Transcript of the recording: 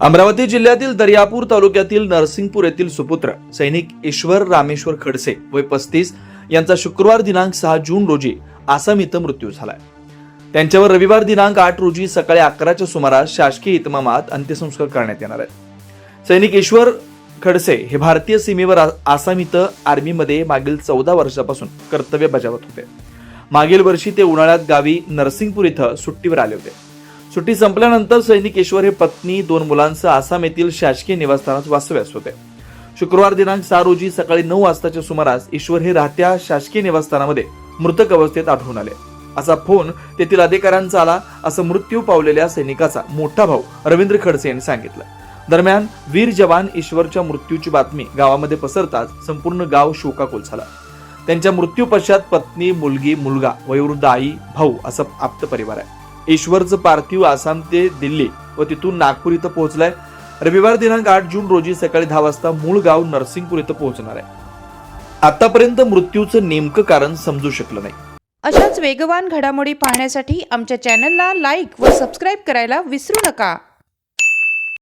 अमरावती जिल्ह्यातील दर्यापूर तालुक्यातील नरसिंगपूर येथील सुपुत्र सैनिक ईश्वर रामेश्वर खडसे वय पस्तीस यांचा शुक्रवार दिनांक सहा जून रोजी आसाम इथं मृत्यू झालाय. त्यांच्यावर रविवार दिनांक आठ रोजी सकाळी अकराच्या सुमारास शासकीय इतमामात अंत्यसंस्कार करण्यात येणार आहेत. सैनिक ईश्वर खडसे हे भारतीय सीमेवर आसाम इथं आर्मीमध्ये मागील चौदा वर्षापासून कर्तव्य बजावत होते. मागील वर्षी ते उन्हाळ्यात गावी नरसिंगपूर इथं सुट्टीवर आले होते. सुट्टी संपल्यानंतर सैनिक ईश्वर हे पत्नी दोन मुलांसह आसाम येथील शासकीय निवासस्थानात वास्तव्यास होते. शुक्रवार दिनांक सहा रोजी सकाळी नऊ वाजताच्या सुमारास ईश्वर हे राहत्या शासकीय निवासस्थानामध्ये मृतक अवस्थेत आढळून आले. असा फोन तेथील अधिकाऱ्यांचा आला असं मृत्यू पावलेल्या सैनिकाचा मोठा भाऊ रवींद्र खडसे यांनी सांगितलं. दरम्यान वीर जवान ईश्वरच्या मृत्यूची बातमी गावामध्ये पसरताच संपूर्ण गाव शोकाकुल झाला. त्यांच्या मृत्यू पश्चात पत्नी मुलगी मुलगा वयोवृद्ध आई भाऊ असं आप्त परिवार आहे. ईश्वरचं पार्थिव आसाम ते दिल्ली व तिथून नागपूर इथं पोहोचलाय. रविवार दिनांक आठ जून रोजी सकाळी दहा वाजता मूळ गाव नरसिंगपूर इथं पोहोचणार आहे. आतापर्यंत मृत्यूचं नेमकं कारण समजू शकलं नाही. अशाच वेगवान घडामोडी पाहण्यासाठी आमच्या चॅनलला लाईक व सबस्क्राईब करायला विसरू नका.